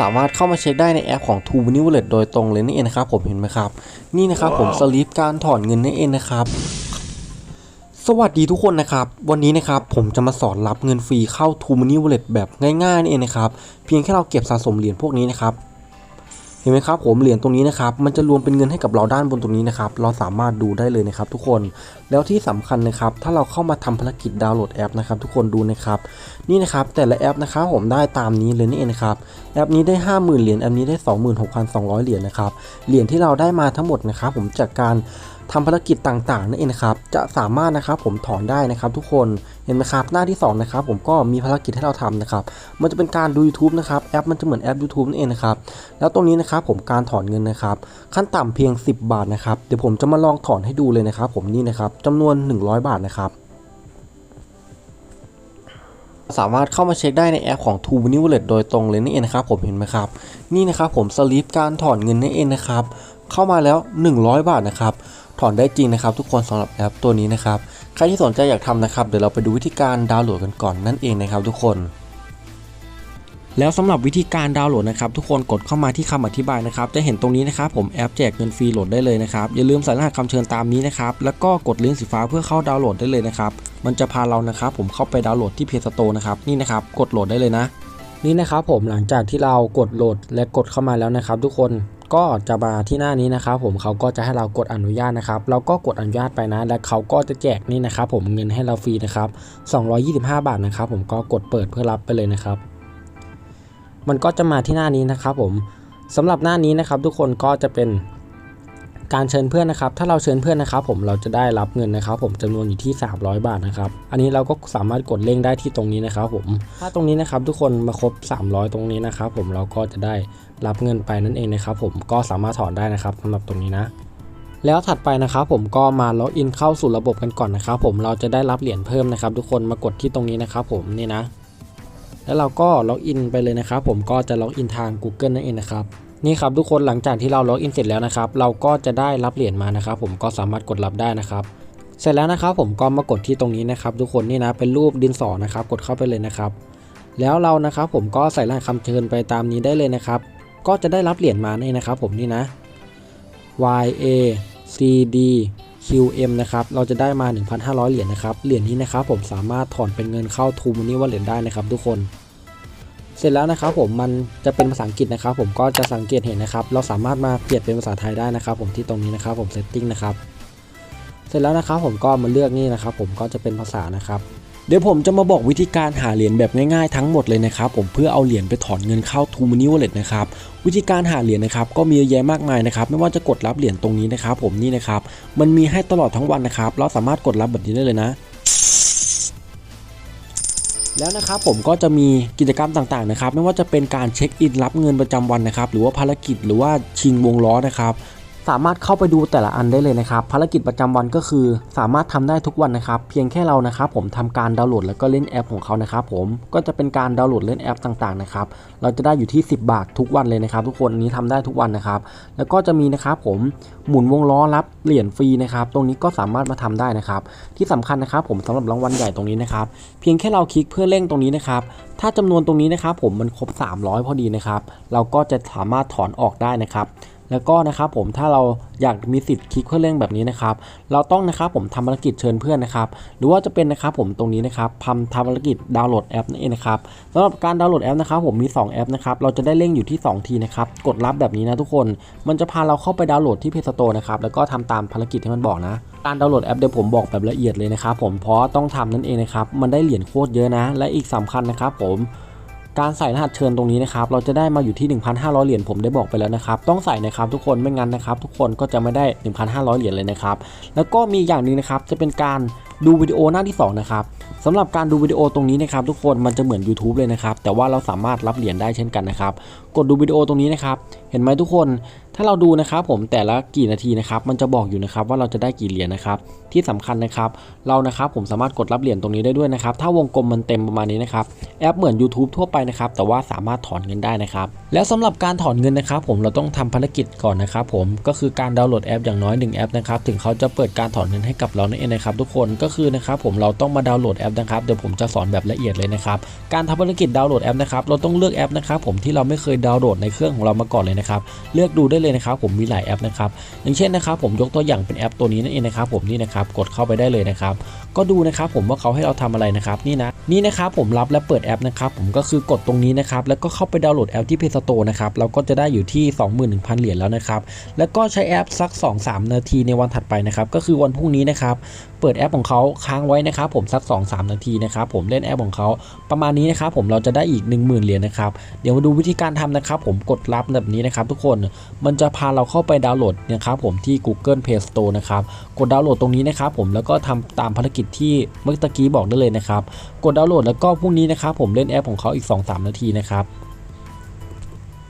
สามารถเข้ามาเช็คได้ในแอปของ t o Money Wallet โดยตรงเลยนั่นเองนะครับผมเห็นไหมครับ นี่นะครับผมสลิปการถอนเงินนั่นเองนะครับสวัสดีทุกคนนะครับ วันนี้นะครับผมจะมาสอนรับเงินฟรีเข้า t o Money Wallet แบบง่ายๆนั่นเองนะครับ เพียงแค่เราเก็บสะสมเหรียญพวกนี้นะครับ เห็นไหมครับผมเหรียญตรงนี้นะครับมันจะรวมเป็นเงินให้กับเราด้านบนตรงนี้นะครับเราสามารถดูได้เลยนะครับทุกคนแล้วที่สำคัญนะครับถ้าเราเข้ามาทำภารกิจดาวน์โหลดแอปนะครับทุกคนดูนะครับนี่นะครับแต่ละแอปนะครับผมได้ตามนี้เลยนี่เองนะครับแอปนี้ได้ 50,000เหรียญแอปนี้ได้ 26,200 เหรียญนะครับเหรียญที่เราได้มาทั้งหมดนะครับผมจากการทำภารกิจต่างๆนั่นเองนะครับจะสามารถนะครับผมถอนได้นะครับทุกคน ห็นไหมครับหน้าที่สองนะครับผมก็มีภารกิจให้เราทำนะครับมันจะเป็นการดู YouTube นะครับแอปมันจะเหมือนแอป YouTube นั่นเองนะครับแล้วตรงนี้นะครับผมการถอนเงินนะครับขั้นต่ำเพียง 10 บาทนะครับเดี๋ยวผมจะมาลองถอนให้ดูเลยนะครับผมนี่นะครับจำนวน 100 บาทนะครับสามารถเข้ามาเช็คได้ในแอปของ t o n e w l e t โดยตรงเลยนั่นเองนะครับผมเห็นไหมครับนี่นะครับผมสลิปการถอนเงินนั่นเองนะครับเข้ามาแล้ว 100 บาทนะครับถอนได้จริงนะครับทุกคนสำหรับแอปตัวนี้นะครับ ใครที่สนใจอยากทำนะครับ เดี๋ยวเราไปดูวิธีการดาวน์โหลดกันก่อนนั่นเองนะครับทุกคน แล้วสำหรับวิธีการดาวน์โหลดนะครับทุกคนกดเข้ามาที่คำอธิบายนะครับจะเห็นตรงนี้นะครับผมแอปแจกเงินฟรีโหลดได้เลยนะครับอย่าลืมใส่รหัสคำเชิญตามนี้นะครับแล้วก็กดลิงก์สีฟ้าเพื่อเข้าดาวน์โหลดได้เลยนะครับมันจะพาเรานะครับผมเข้าไปดาวน์โหลดที่เพจสโตนะครับนี่นะครับกดโหลดได้เลยนะนี่นะครับผมหลังจากที่เรากดโหลดและกดเข้ามาแล้วนะครับทุกคน ก็จะมาที่หน้านี้นะครับผมเขาก็จะให้เรากดอนุญาตนะครับเราก็กดอนุญาตไปนะ และเขาก็จะแจกนี่นะครับผมเงินให้เราฟรีนะครับ225 บาทนะครับผมก็กดเปิดเพื่อรับไปเลยนะครับ มันก็จะมาที่หน้านี้นะครับผมสำหรับหน้านี้นะครับทุกคนก็จะเป็น การเชิญเพื่อนนะครับ ถ้าเราเชิญเพื่อนนะครับ ผมเราจะได้รับเงินนะครับ ผมจำนวนอยู่ที่ 300 บาทนะครับ อันนี้เราก็สามารถกดเร่งได้ที่ตรงนี้นะครับ ผม ถ้าตรงนี้นะครับ ทุกคนมาครบ 300 ตรงนี้นะครับ ผมเราก็จะได้รับเงินไปนั่นเองนะครับ ผมก็สามารถถอนได้นะครับสำหรับตรงนี้นะแล้วถัดไปนะครับผมก็มาล็อกอินเข้าสู่ระบบกันก่อนนะครับผมเราจะได้รับเหรียญเพิ่มนะครับ ทุกคนมากดที่ตรงนี้นะครับผมนี่นะ แล้วเราก็ล็อกอินไปเลยนะครับผมก็จะล็อกอินทาง Google นั่นเองนะครับ นี่ครับทุกคนหลังจากที่เราล็อกอินเสร็จแล้วนะครับ เราก็จะได้รับเหรียญมานะครับ ผมก็สามารถกดรับได้นะครับ เสร็จแล้วนะครับ ผมก็มากดที่ตรงนี้นะครับ ทุกคนนี่นะเป็นรูปดินสอนะครับ กดเข้าไปเลยนะครับ แล้วเรานะครับ ผมก็ใส่รหัสคำเชิญไปตามนี้ได้เลยนะครับ ก็จะได้รับเหรียญมานี่นะครับ ผมนี่นะ Y A C D Q M นะครับ เราจะได้มา 1,500 เหรียญนะครับ เหรียญนี้นะครับ ผมสามารถถอนเป็นเงินเข้า t ูมูนี่วอลเล็ตได้นะครับทุกคน เสร็จแล้วนะครับผมมันจะเป็นภาษาอังกฤษนะครับ ผมก็จะสังเกตเห็นนะครับ เราสามารถมาเปลี่ยนเป็นภาษาไทยได้นะครับ ผมที่ตรงนี้นะครับ ผม setting นะครับเสร็จแล้วนะครับผมก็มาเลือกนี่นะครับ ผมก็จะเป็นภาษานะครับเดี๋ยวผมจะมาบอกวิธีการหาเหรียญแบบง่ายๆทั้งหมดเลยนะครับผมเพื่อเอาเหรียญไปถอนเงินเข้า t ูมูนี่วเลตนะครับวิธีการหาเหรียญนะครับก็มีเยอะแยะมากมายนะครับไม่ว่าจะกดรับเหรียญตรงนี้นะครับ ผมนี่นะครับมันมีให้ตลอดทั้งวันนะครับ เราสามารถกดรับแบบนี้ได้เลยนะ แล้วนะครับผมก็จะมีกิจกรรมต่างๆนะครับ ไม่ว่าจะเป็นการเช็คอินรับเงินประจำวันนะครับ หรือว่าภารกิจหรือว่าชิงวงล้อนะครับ สามารถเข้าไปดูแต่ละอันได้เลยนะครับ ภารกิจประจำวันก็คือ สามารถทำได้ทุกวันนะครับ เพียงแค่เรานะครับผมทำการดาวน์โหลดแล้วก็เล่นแอปของเขานะครับผมก็จะเป็นการดาวน์โหลดเล่นแอปต่างๆนะครับเราจะได้อยู่ที่ 10 บาททุกวันเลยนะครับ ทุกคนอันนี้ทำได้ทุกวันนะครับ แล้วก็จะมีนะครับผมหมุนวงล้อรับเหรียญฟรีนะครับ ตรงนี้ก็สามารถมาทำได้นะครับ ที่สำคัญนะครับ ผมสำหรับรางวัลใหญ่ตรงนี้นะครับ เพียงแค่เราคลิกเพื่อเร่งตรงนี้นะครับถ้าจำนวนตรงนี้นะครับผมมันครบ 300 พอดีนะครับ เราก็จะสามารถถอนออกได้นะครับ แล้วก็นะครับผมถ้าเราอยากมีสิทธิ์คลิกเพื่อเร่งแบบนี้นะครับ เราต้องนะครับผมทำภารกิจเชิญเพื่อนนะครับ หรือว่าจะเป็นนะครับผมตรงนี้นะครับทำทำภารกิจดาวน์โหลดแอปนั่นเองนะครับสำหรับการดาวน์โหลดแอปนะครับผมมี 2 แอปนะครับ เราจะได้เร่งอยู่ที่ 2 ทีนะครับ กดรับแบบนี้นะทุกคน มันจะพาเราเข้าไปดาวน์โหลดที่เพจสโตร์นะครับ แล้วก็ทำตามภารกิจที่มันบอกนะ การดาวน์โหลดแอปเดี๋ยวผมบอกแบบละเอียดเลยนะครับผม เพราะต้องทำนั่นเองนะครับ มันได้เหรียญโคตรเยอะนะ และอีกสำคัญนะครับผม การใส่รหัสเชิญตรงนี้นะครับเราจะได้มาอยู่ที่ 1,500 เหรียญผมได้บอกไปแล้วนะครับต้องใส่นะครับทุกคนไม่งั้นนะครับทุกคนก็จะไม่ได้ 1,500 เหรียญเลยนะครับแล้วก็มีอย่างหนึงนะครับจะเป็นการดูวิดีโอหน้าที่2นะครับสำหรับการดูวิดีโอตรงนี้นะครับทุกคนมันจะเหมือน YouTube เลยนะครับแต่ว่าเราสามารถรับเหรียญได้เช่นกันนะครับกดดูวิดีโอตรงนี้นะครับเห็นไหมทุกคน ถ้าเราดูนะครับผมแต่ละกี่นาทีนะครับมันจะบอกอยู่นะครับว่าเราจะได้กี่เหรียญนะครับที่สำคัญนะครับเรานะครับผมสามารถกดรับเหรียญตรงนี้ได้ด้วยนะครับถ้าวงกลมมันเต็มประมาณนี้นะครับแอปเหมือน YouTube ทั่วไปนะครับแต่ว่าสามารถถอนเงินได้นะครับแล้วสำหรับการถอนเงินนะครับผมเราต้องทำภารกิจก่อนนะครับผมก็คือการดาวน์โหลดแอปอย่างน้อย1แอปนะครับถึงเขาจะเปิดการถอนเงินให้กับเรานั่นเองนะครับทุกคนก็คือนะครับผมเราต้องมาดาวน์โหลดแอปนะครับเดี๋ยวผมจะสอนแบบละเอียดเลยนะครับการทำภารกิจดาวน์โหลดแอปนะครับเราต้องเลือกแอปนะครับผมที่เราไม่เคยดาวน์โหลดในเครื่องของเรามาก่อนเลยนะครับเลือกดูได้เลยนะครับผมมีหลายแอปนะครับอย่างเช่นนะครับผมยกตัวอย่างเป็นแอปตัวนี้นั่นเองนะครับผมนี่นะครับกดเข้าไปได้เลยนะครับก็ดูนะครับผมว่าเขาให้เราทำอะไรนะครับนี่นะ นี่นะครับผมรับและเปิดแอปนะครับผมก็คือกดตรงนี้นะครับแล้วก็เข้าไปดาวน์โหลดแอปที่ Play Store นะครับเราก็จะได้อยู่ที่ 21,000 เหรียญแล้วนะครับแล้วก็ใช้แอปสัก 2-3 นาทีในวันถัดไปนะครับก็คือวันพรุ่งนี้นะครับเปิดแอปของเขาค้างไว้นะครับผมสัก 2-3 นาทีนะครับผมเล่นแอปของเขาประมาณนี้นะครับผมเราจะได้อีก 10,000 เหรียญนะครับเดี๋ยวมาดูวิธีการทำนะครับผมกดรับแบบนี้นะครับทุกคนมันจะพาเราเข้าไปดาวน์โหลดนะครับผมที่ Google Play Store นะครับกดดาวน์โหลดตรงนี้นะครับผมแล้วก็ทำตามภารกิจที่เมื่อกี้บอกได้เลยนะครับกดดาวน์โหลดแล้วก็พรุ่งนี้นะครับผมเล่นแอปของเขาอีก 2-3 นาทีนะครับ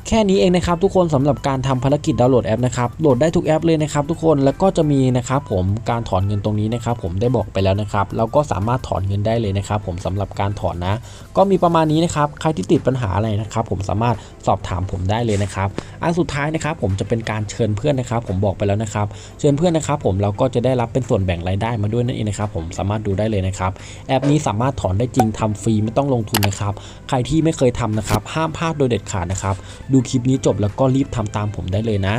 แค่นี้เองนะครับทุกคนสำหรับการทำภารกิจดาวน์โหลดแอปนะครับโหลดได้ทุกแอปเลยนะครับทุกคนแล้วก็จะมีนะครับผมการถอนเงินตรงนี้นะครับผมได้บอกไปแล้วนะครับเราก็สามารถถอนเงินได้เลยนะครับผมสำหรับการถอนนะ ก็มีประมาณนี้นะครับใครที่ติดปัญหาอะไรนะครับผมสามารถสอบถามผมได้เลยนะครับอันสุดท้ายนะครับผมจะเป็นการเชิญเพื่อนนะครับผมบอกไปแล้วนะครับเชิญเพื่อนนะครับผมเราก็จะได้รับเป็นส่วนแบ่งรายได้มาด้วยนั่นเองนะครับผมสามารถดูได้เลยนะครับแอปนี้สามารถถอนได้จริงทำฟรีไม่ต้องลงทุนนะครับใครที่ไม่เคยทำนะครับห้ามพลาดโดยเด็ดขาดนะครับดูคลิปนี้จบแล้วก็รีบทำตามผมได้เลยนะ